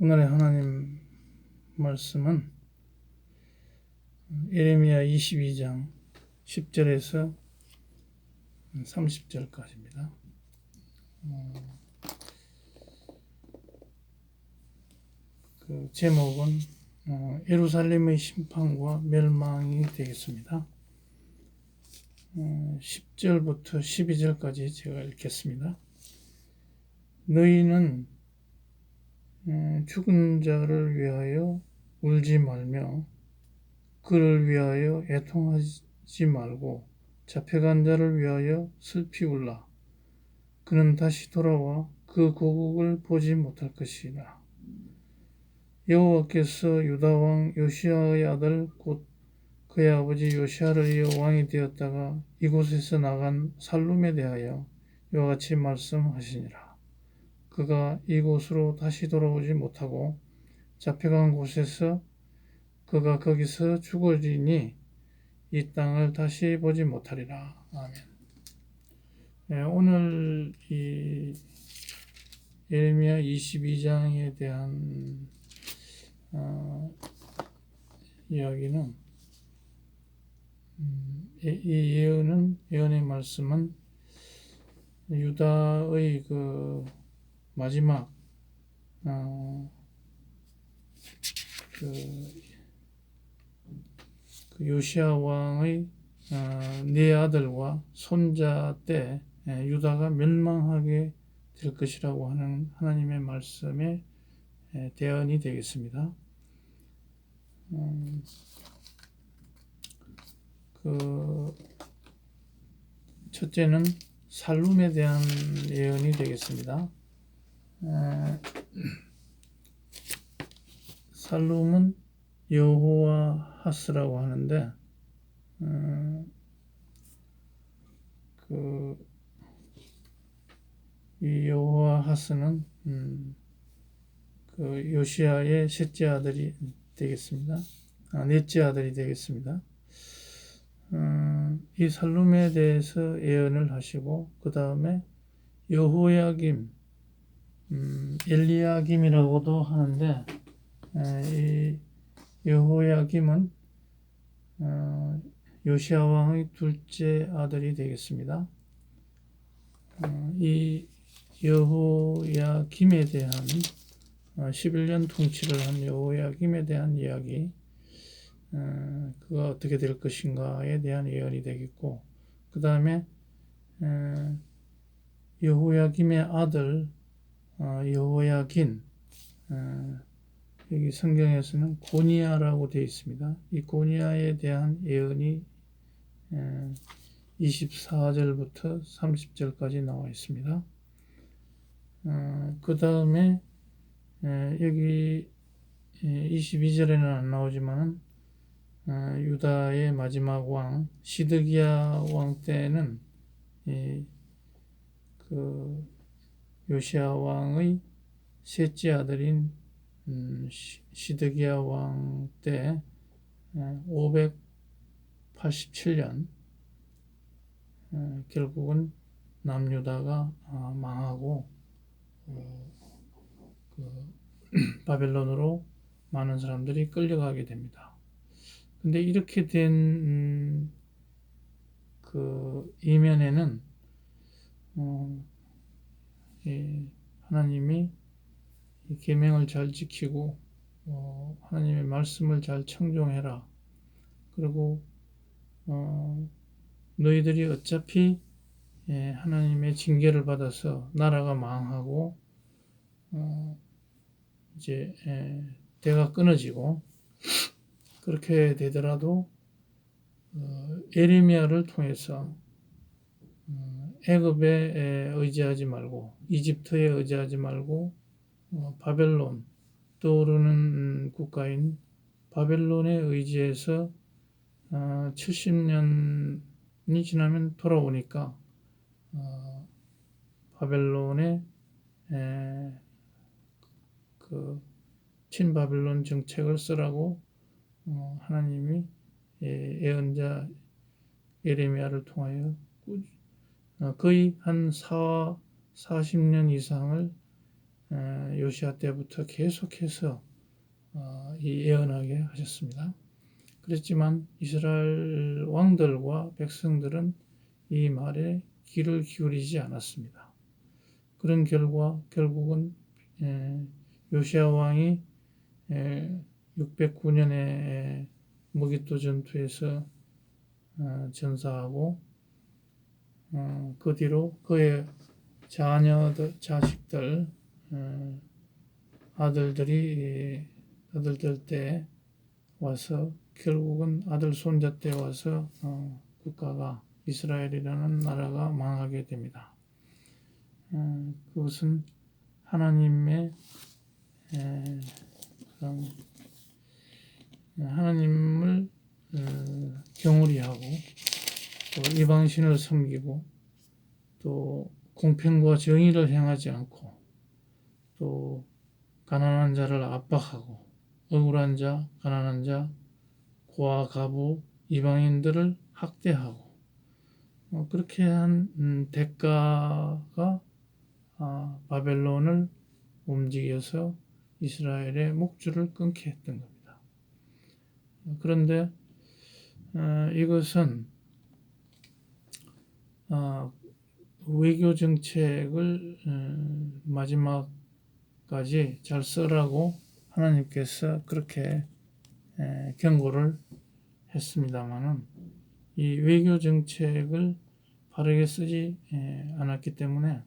오늘의 하나님 말씀은 예레미야 22장 10절에서 30절까지입니다. 어, 그 제목은 어, 예루살렘의 심판과 멸망이 되겠습니다. 어, 10절부터 12절까지 제가 읽겠습니다. 너희는 음, 죽은 자를 위하여 울지 말며 그를 위하여 애통하지 말고 잡혀간 자를 위하여 슬피 울라. 그는 다시 돌아와 그 고국을 보지 못할 것이라. 여호와께서 유다 왕 요시아의 아들 곧 그의 아버지 요시아를 이어 왕이 되었다가 이곳에서 나간 살룸에 대하여 이와 같이 말씀하시니라. 그가 이곳으로 다시 돌아오지 못하고 잡혀간 곳에서 그가 거기서 죽어지니 이 땅을 다시 보지 못하리라. 아멘. 네, 오늘 이 예레미야 22장에 대한 어, 이야기는 음, 이 예언은 예언의 말씀은 유다의 그 마지막 어, 그, 그 요시아 왕의 어, 네 아들과 손자 때 예, 유다가 멸망하게 될 것이라고 하는 하나님의 말씀의 예, 대언이 되겠습니다. 음, 그 첫째는 살룸에 대한 예언이 되겠습니다. 에, 살룸은 여호와 하스라고 하는데 어, 그이 여호와 하스는 음, 그 요시아의 셋째 아들이 되겠습니다. 아, 넷째 아들이 되겠습니다. 음, 이 살룸에 대해서 예언을 하시고 그 다음에 여호야김, 음, 엘리야김이라고도 하는데 에, 이 여호야김은 어, 요시아 왕의 둘째 아들이 되겠습니다. 어, 이 여호야김에 대한 11년 어, 통치를 한 여호야김에 대한 이야기, 어, 그가 어떻게 될 것인가에 대한 예언이 되겠고, 그 다음에 어, 여호야김의 아들 여호야긴, 여기 성경에서는 고니아라고 되어 있습니다. 이 고니아에 대한 예언이 24절부터 30절까지 나와 있습니다. 그 다음에 예, 여기 22절에는 안 나오지만 어, 유다의 마지막 왕 시드기야 왕 때는 그 요시아 왕의 셋째 아들인 음, 시드기야 왕 때 587년 어, 결국은 남유다가 아, 망하고 어, 그 바벨론으로 많은 사람들이 끌려가게 됩니다. 근데 이렇게 된그 음, 이면에는 어, 예, 하나님이 계명을 잘 지키고 어, 하나님의 말씀을 잘 청종해라. 그리고 어, 너희들이 어차피 예, 하나님의 징계를 받아서 나라가 망하고 어, 이제 대가 끊어지고 그렇게 되더라도 어, 에레미야를 통해서 어, 애굽에 의지하지 말고 이집트에 의지하지 말고 어, 바벨론 떠오르는 국가인 바벨론에 의지해서 70년이 지나면 돌아오니까 바벨론의 그 친바빌론 정책을 쓰라고 어, 하나님이 예, 예언자 예레미야를 통하여 어, 거의 한 4, 40년 이상을 어, 요시아 때부터 계속해서 어, 이 예언하게 하셨습니다. 그랬지만 이스라엘 왕들과 백성들은 이 말에 귀를 기울이지 않았습니다. 그런 결과 결국은 에, 요시아 왕이 609년에 무기토 전투에서 어, 전사하고 어, 그 뒤로 그의 자녀들, 자식들, 어, 아들들이 아들들 때 와서 결국은 아들 손자 때 와서 어, 국가가 이스라엘이라는 나라가 망하게 됩니다. 어, 그것은 하나님의 에, 그런 하나님을 어, 경홀히하고 또 이방신을 섬기고 또 공평과 정의를 행하지 않고 또 가난한 자를 압박하고 억울한 자, 가난한 자, 고아, 가부, 이방인들을 학대하고 어, 그렇게 한 음, 대가가 아, 바벨론을 움직여서 이스라엘의 목줄을 끊게 했던 겁니다. 그런데 어, 이것은 어, 외교 정책을 어, 마지막까지 잘 써라고 하나님께서 그렇게 에, 경고를 했습니다만은 이 외교 정책을 바르게 쓰지 에, 않았기 때문에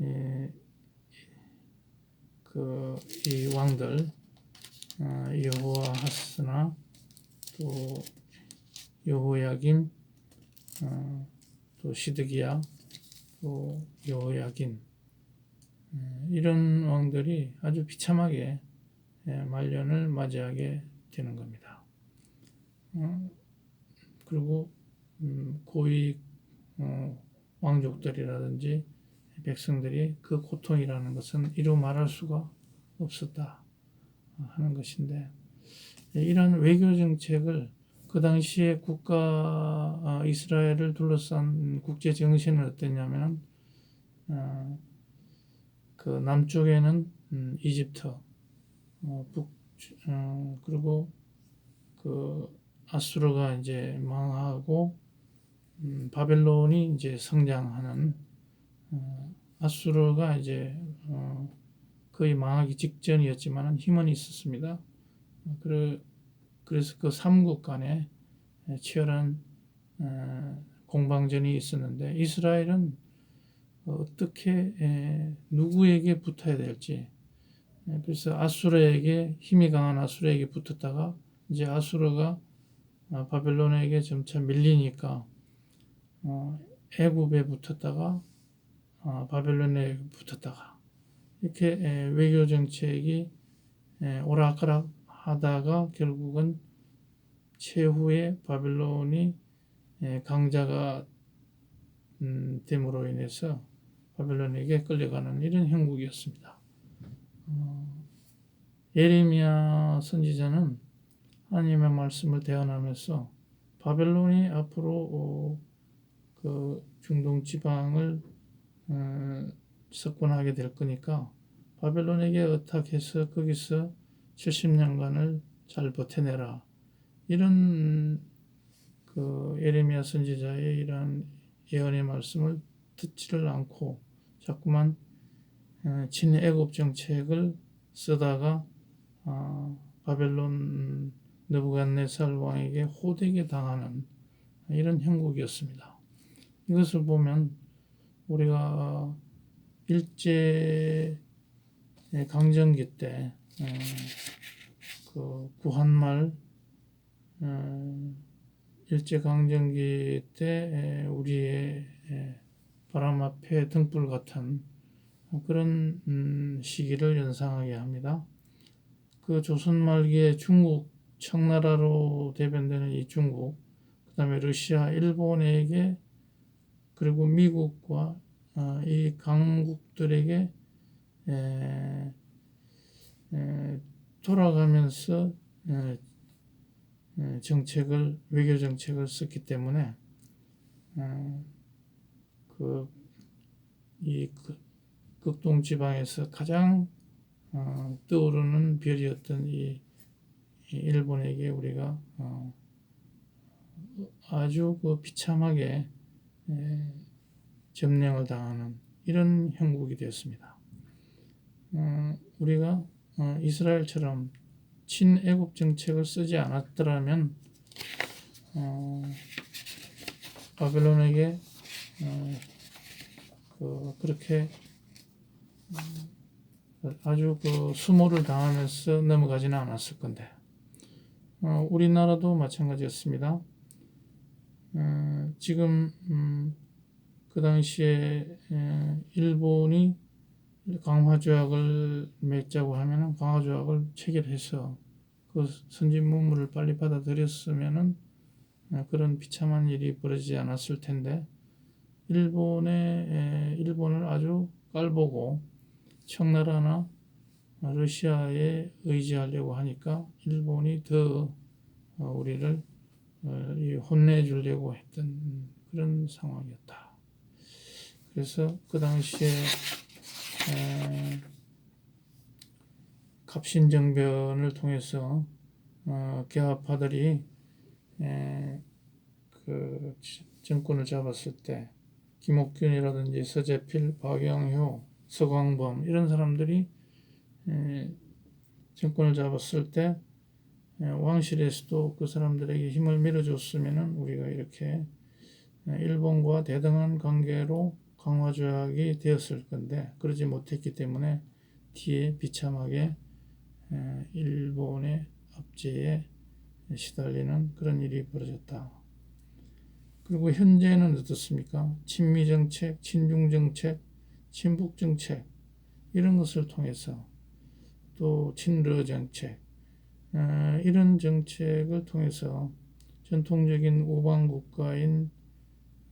에, 그 이 왕들 어, 여호와 하스나 또 여호야김 어, 또 시드기야 또 여호야긴 에, 이런 왕들이 아주 비참하게 에, 말년을 맞이하게 되는 겁니다. 어, 그리고 음, 고위 어, 왕족들이라든지 백성들이 그 고통이라는 것은 이루 말할 수가 없었다 하는 것인데 이러한 외교 정책을 그 당시에 국가 아, 이스라엘을 둘러싼 국제 정신은 어땠냐면은 어, 그 남쪽에는 음, 이집트, 어, 북 어, 그리고 그 아수르가 이제 망하고 음, 바벨론이 이제 성장하는 어, 아수르가 이제 어, 거의 망하기 직전이었지만 힘은 있었습니다. 어, 그래, 그래서 그 삼국 간에 치열한 어, 공방전이 있었는데 이스라엘은 어떻게 에, 누구에게 붙어야 될지 에, 그래서 아수르에게 힘이 강한 아수르에게 붙었다가 이제 아수르가 아, 바벨론에게 점차 밀리니까 어, 애굽에 붙었다가 어, 바벨론에 붙었다가 이렇게 에, 외교 정책이 에, 오락가락 하다가 결국은 최후에 바벨론이 에, 강자가 음, 됨으로 인해서 바벨론에게 끌려가는 이런 형국이었습니다. 어, 예레미야 선지자는 하나님의 말씀을 대언하면서 바벨론이 앞으로 어, 그 중동 지방을 어, 석권하게 될 거니까 바벨론에게 의탁해서 거기서 70년간을 잘 버텨내라. 이런 그 예레미야 선지자의 이러한 예언의 말씀을 듣지를 않고 자꾸만 어, 친애굽 정책을 쓰다가 어, 바벨론 느부갓네살 왕에게 호되게 당하는 이런 형국이었습니다. 이것을 보면 우리가 일제 강점기 때, 어, 그 구한말 어, 일제 강점기 때 우리의 바람 앞에 등불 같은 그런 음, 시기를 연상하게 합니다. 그 조선 말기에 중국 청나라로 대변되는 이 중국, 그 다음에 러시아, 일본에게 그리고 미국과 어, 이 강국들에게 돌아가면서 에, 정책을 외교 정책을 썼기 때문에 어, 그이 그, 극동 지방에서 가장 어, 떠오르는 별이었던 이, 이 일본에게 우리가 어, 아주 그 비참하게 에, 점령을 당하는 이런 형국이 되었습니다. 어, 우리가 어, 이스라엘처럼 친애국 정책을 쓰지 않았더라면 어, 바벨론에게 어, 그, 그렇게 음, 아주 그 수모를 당하면서 넘어가지는 않았을 건데 어, 우리나라도 마찬가지였습니다. 어, 지금 음, 그 당시에 에, 일본이 강화 조약을 맺자고 하면은 강화 조약을 체결해서 그 선진 문물을 빨리 받아들였으면은 어, 그런 비참한 일이 벌어지지 않았을 텐데 일본의 에, 일본을 아주 깔보고 청나라나 러시아에 의지하려고 하니까 일본이 더 어, 우리를 어, 이 혼내주려고 했던 그런 상황이었다. 그래서 그 당시에 에, 갑신정변을 통해서 어, 개화파들이 에, 그 정권을 잡았을 때 김옥균이라든지 서재필, 박영효, 서광범 이런 사람들이 에, 정권을 잡았을 때 에, 왕실에서도 그 사람들에게 힘을 밀어줬으면은 우리가 이렇게 에, 일본과 대등한 관계로 강화 조약이 되었을 건데 그러지 못했기 때문에 뒤에 비참하게 에, 일본의 압제에 시달리는 그런 일이 벌어졌다. 그리고 현재는 어떻습니까? 친미 정책, 친중 정책, 친북 정책 이런 것을 통해서 또 친러 정책 어, 이런 정책을 통해서 전통적인 우방 국가인 어,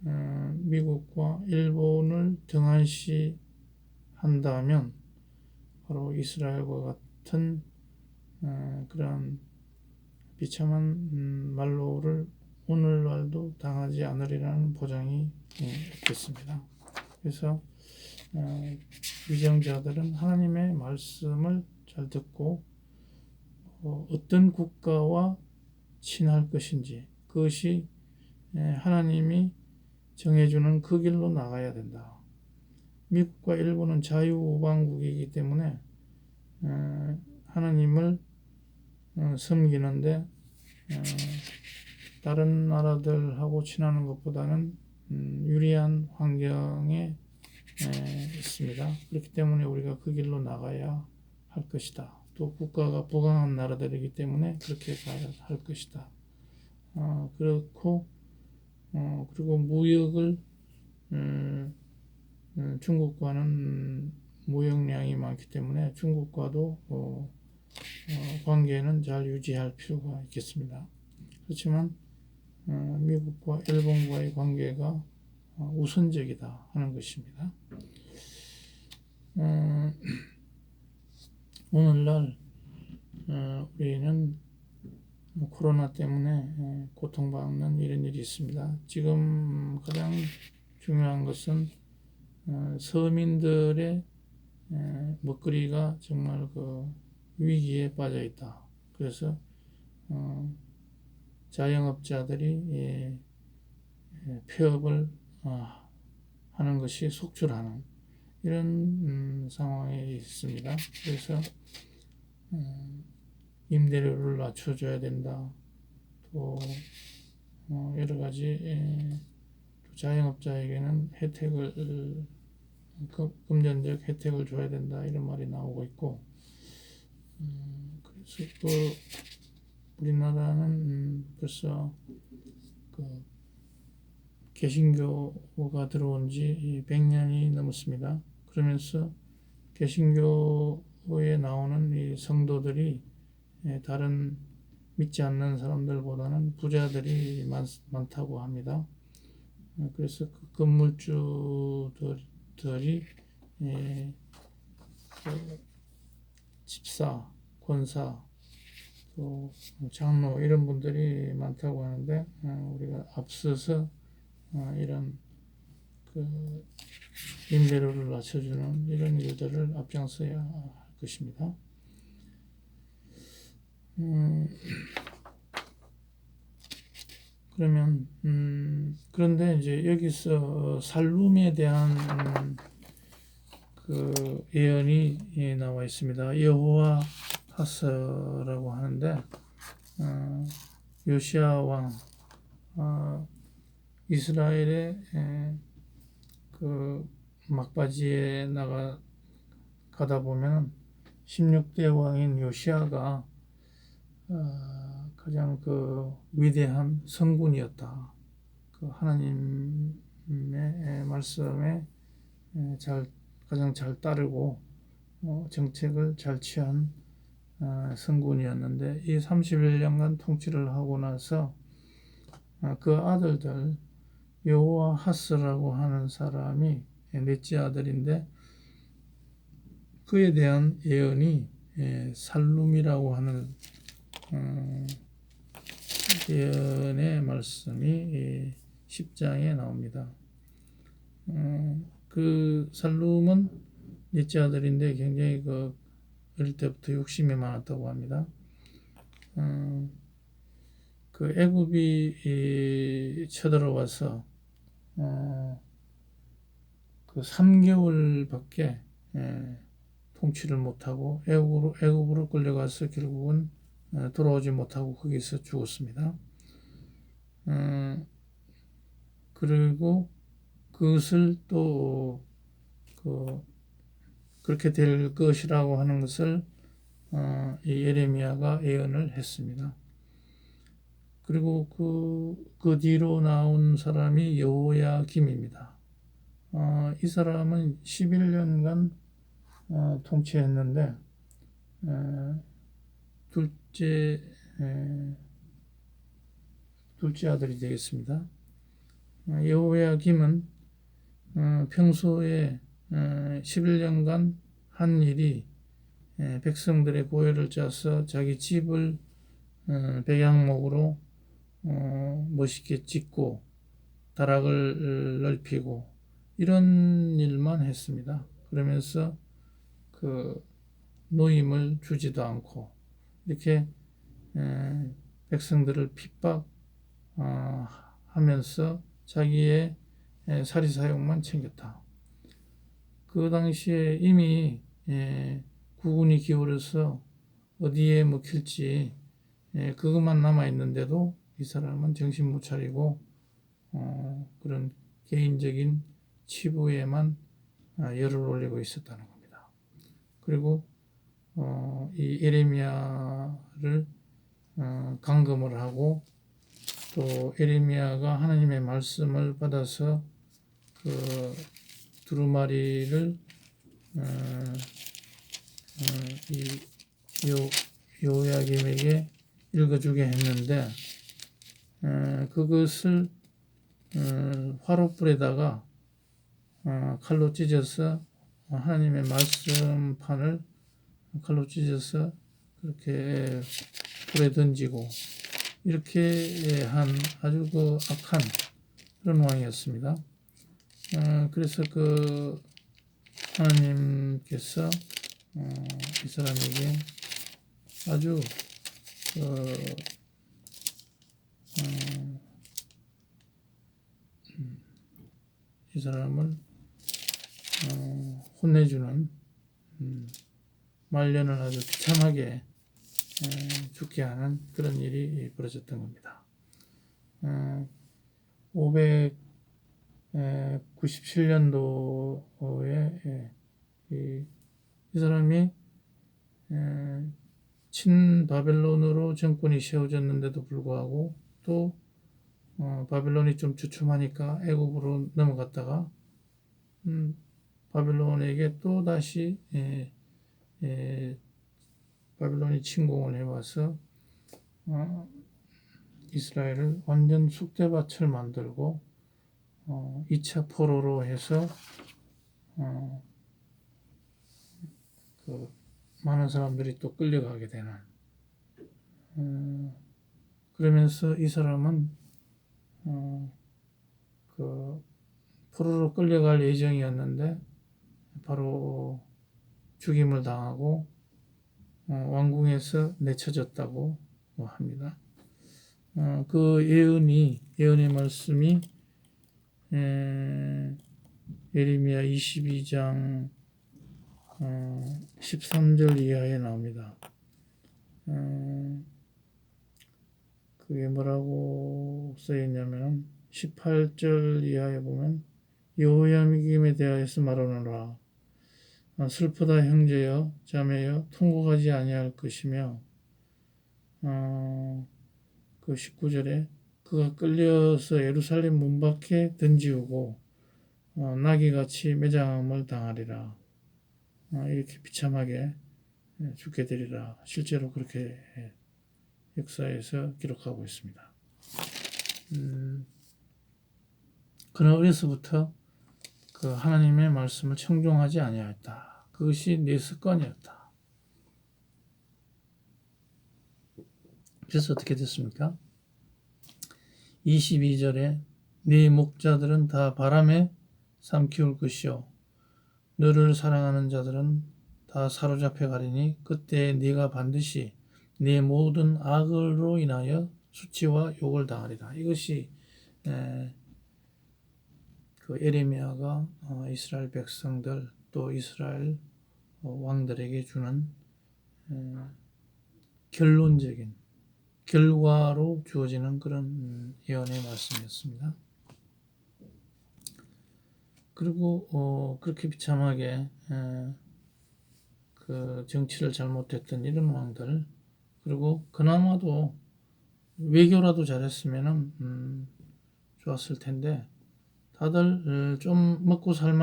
미국과 일본을 등한시 한다면 바로 이스라엘과 같은 어, 그런 비참한 음, 말로를 오늘날도 당하지 않으리라는 보장이 예, 없겠습니다. 그래서 어, 위정자들은 하나님의 말씀을 잘 듣고 어, 어떤 국가와 친할 것인지 그것이 예, 하나님이 정해주는 그 길로 나가야 된다. 미국과 일본은 자유우방국이기 때문에 어, 하나님을 어, 섬기는데 어, 다른 나라들하고 친하는 것보다는 음, 유리한 환경에 에, 있습니다. 그렇기 때문에 우리가 그 길로 나가야 할 것이다. 또 국가가 부강한 나라들이기 때문에 그렇게 가야 할 것이다. 어, 그렇고 어, 그리고 무역을 음, 음, 중국과는 무역량이 많기 때문에 중국과도 어, 어, 관계는 잘 유지할 필요가 있겠습니다. 그렇지만 어, 미국과 일본과의 관계가 어, 우선적이다 하는 것입니다. 어, 오늘날 우리는 코로나 때문에 고통받는 이런 일이 있습니다. 지금 가장 중요한 것은 서민들의 먹거리가 정말 그 위기에 빠져 있다. 그래서 자영업자들이 예, 예, 폐업을 어, 하는 것이 속출하는 이런 음, 상황에 있습니다. 그래서 음, 임대료를 낮춰줘야 된다. 또 어, 여러 가지 예, 자영업자에게는 혜택을 금전적 혜택을 줘야 된다 이런 말이 나오고 있고 음, 그래서 또 우리나라는 음, 벌써 그 개신교가 들어온 지 100년이 넘었습니다. 그러면서 개신교에 나오는 이 성도들이 예, 다른 믿지 않는 사람들보다는 부자들이 많, 많다고 합니다. 어, 그래서 그 건물주들이 예, 그 집사, 권사, 또 장로 이런 분들이 많다고 하는데 어, 우리가 앞서서 어, 이런 그 임대료를 낮춰주는 이런 일들을 앞장서야 할 것입니다. 음, 그러면 음, 그런데 이제 여기서 살룸에 대한 음, 그 예언이 예, 나와 있습니다. 여호와 하스라고 하는데 어, 요시아 왕 어, 이스라엘의 에, 그 막바지에 나가 가다 보면 16대 왕인 요시아가 어, 가장 그 위대한 성군이었다. 그 하나님의 말씀에 에, 잘 가장 잘 따르고 어, 정책을 잘 취한 어, 성군이었는데 이 31년간 통치를 하고 나서 어, 그 아들들 여호와 하스라고 하는 사람이 넷째 아들인데 그에 대한 예언이 예, 살룸이라고 하는 어, 예언의 말씀이 예, 10장에 나옵니다. 어, 그 살룸은 넷째 아들인데 굉장히 그 어릴 때부터 욕심이 많았다고 합니다. 어, 그 애굽이 이 쳐들어와서 어, 그 3개월밖에 예, 통치를 못하고 애굽으로 애굽으로 끌려가서 결국은 어, 돌아오지 못하고 거기서 죽었습니다. 어, 그리고 그것을 또 그, 그렇게 될 것이라고 하는 것을 어, 이 예레미야가 예언을 했습니다. 그리고 그, 그 뒤로 나온 사람이 여호야 김입니다. 어, 이 사람은 11년간 어, 통치했는데 에, 둘째 에, 둘째 아들이 되겠습니다. 어, 여호야 김은 어, 평소에 어, 11년간 한 일이 에, 백성들의 고열을 짜서 자기 집을 어, 백양목으로 어, 멋있게 짓고 다락을 넓히고 이런 일만 했습니다. 그러면서 그 노임을 주지도 않고 이렇게 에, 백성들을 핍박하면서 자기의 에, 사리사욕만 챙겼다. 그 당시에 이미 에, 국군이 기울어서 어디에 먹힐지 에, 그것만 남아 있는데도 이 사람은 정신 못 차리고 어, 그런 개인적인 치부에만 아, 열을 올리고 있었다는 겁니다. 그리고 어, 이 에레미야를 어, 감금을 하고 또 에레미야가 하나님의 말씀을 받아서 그 두루마리를 어, 어, 이 요, 요야김에게 읽어주게 했는데 에, 그것을 어, 화롯불에다가 어, 칼로 찢어서 하나님의 말씀판을 칼로 찢어서 그렇게 불에 던지고 이렇게 한 아주 그 악한 그런 왕이었습니다. 어, 그래서 그 하나님께서 어, 이 사람에게 아주 그 어, 음, 이 사람을 어, 혼내주는 음, 말년을 아주 비참하게 에, 죽게 하는 그런 일이 벌어졌던 겁니다. 어, 597년도에 이, 이 사람이 에, 친바벨론으로 정권이 세워졌는데도 불구하고 또 어, 바벨론이 좀 주춤하니까 애굽으로 넘어갔다가 음, 바벨론에게 또 다시 예, 예, 바벨론이 침공을 해와서 어, 이스라엘을 완전 쑥대밭을 만들고 어, 2차 포로로 해서 어, 그 많은 사람들이 또 끌려가게 되는 어, 그러면서 이 사람은 어, 그 포로로 끌려갈 예정이었는데 바로 죽임을 당하고 어, 왕궁에서 내쳐졌다고 합니다. 어, 그 예언이 예언의 말씀이 에, 예레미야 22장 어, 13절 이하에 나옵니다. 어, 그게 뭐라고 써있냐면 18절 이하에 보면 여호야김에 대하여서 말하노라 어, 슬프다 형제여. 자매여. 통곡하지 아니할 것이며 어, 그 19절에 그가 끌려서 예루살렘 문 밖에 던지우고 어, 나귀같이 매장함을 당하리라. 어, 이렇게 비참하게 예, 죽게 되리라. 실제로 그렇게 예, 역사에서 기록하고 있습니다. 음, 그는 어려서부터 그 하나님의 말씀을 청종하지 아니하였다. 그것이 내 습관이었다. 그래서 어떻게 됐습니까? 22절에 네 목자들은 다 바람에 삼키울 것이요 너를 사랑하는 자들은 다 사로잡혀 가리니 그때 네가 반드시 네 모든 악을로 인하여 수치와 욕을 당하리라. 이것이 에, 그 에레미야가 어, 이스라엘 백성들 또 이스라엘 어, 왕들에게 주는 에, 결론적인 결과로 주어지는 그런 음, 예언의 말씀이었습니다. 그리고 어, 그렇게 비참하게 에, 그 정치를 잘못했던 이런 왕들 그리고 그나마도 외교라도 잘했으면은 음, 좋았을 텐데 다들 어, 좀 먹고 살만